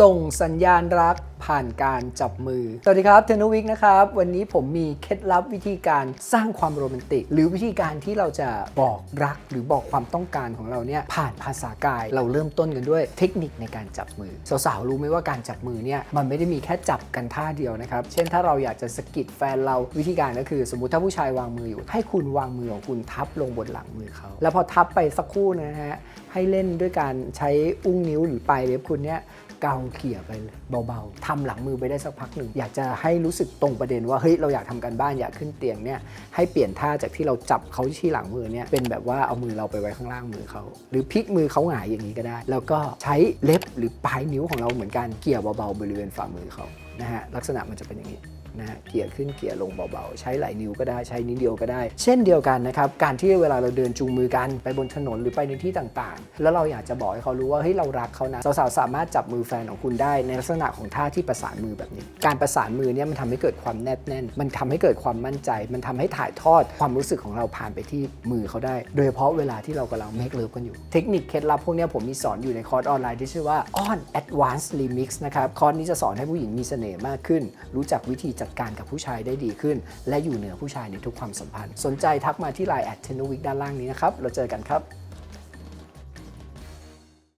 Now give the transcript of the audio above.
ส่งสัญญาณรักผ่านการจับมือ สวัสดีครับเทนวิกนะครับ วันนี้ผมมีเคล็ดลับวิธีการสร้างความโรแมนติก หรือวิธีการที่เราจะบอกรักหรือบอกความต้องการของเราเนี่ยผ่านภาษากายเราเริ่มต้นกันด้วยเทคนิคในการจับมือ สาวๆรู้ไหมว่าการจับมือเนี่ยมันไม่ได้มีแค่จับกันท่าเดียวนะครับ เช่นถ้าเราอยากจะสกิดแฟนเราวิธีการก็คือ สมมติถ้าผู้ชายวางมืออยู่ ให้คุณวางมือของคุณทับลงบนหลังมือเขาแล้วพอทับไปสักครู่นะฮะให้เล่นด้วยการใช้อุ้งนิ้วหรือปลายเล็บคุณเนี่ย เกาเขี่ยไปเบาๆทำหลังมือไปได้สักพักหนึ่งอยากจะให้รู้สึกตรงประเด็นว่าเฮ้ยเราอยากทำการบ้านอยากขึ้นเตียงเนี่ยให้เปลี่ยนท่าจากที่เราจับเขาที่หลังมือเนี่ยเป็นแบบว่าเอามือเราไปไว้ข้างล่างมือเขาหรือพลิกมือเขาหงายอย่างนี้ก็ได้ แล้วก็ใช้เล็บหรือปลายนิ้วของเราเหมือนกันเกี่ยเบาๆบริเวณฝ่ามือเขานะฮะลักษณะมันจะเป็นอย่างนี้ นะฮะเกี่ยขึ้นเกี่ยลงเบาๆ ใช้หลายนิ้วก็ได้ใช้นิ้วเดียวก็ได้ เช่นเดียวกันนะครับ การที่เวลาเราเดินจูงมือกันไปบนถนนหรือไปในที่ต่างๆ แล้วเราอยากจะบอกให้เขารู้ว่าเฮ้ยเรารักเขานะสาวๆสามารถจับมือแฟนของคุณได้ในลักษณะของท่าที่ประสานมือแบบนี้ การประสานมือเนี่ยมันทำให้เกิดความแนบแน่น มันทำให้เกิดความมั่นใจ มันทำให้ถ่ายทอดความรู้สึกของเราผ่านไปที่มือเขาได้ โดยเฉพาะเวลาที่เรากำลัง make love กันอยู่ เทคนิคเคล็ดลับพวกนี้ผมมีสอนอยู่ในคอร์สออนไลน์ที่ชื่อว่า on advanced remix นะครับคอร์สนี้จะสอนให้ผู้หญิงมีเสน่ห์มากขึ้น รู้จักวิธีจัดการกับผู้ชายได้ดีขึ้น และอยู่เหนือผู้ชายในทุกความสัมพันธ์ สนใจทักมาที่ Line แอดเทนวิกด้านล่างนี้นะครับเราเจอกันครับ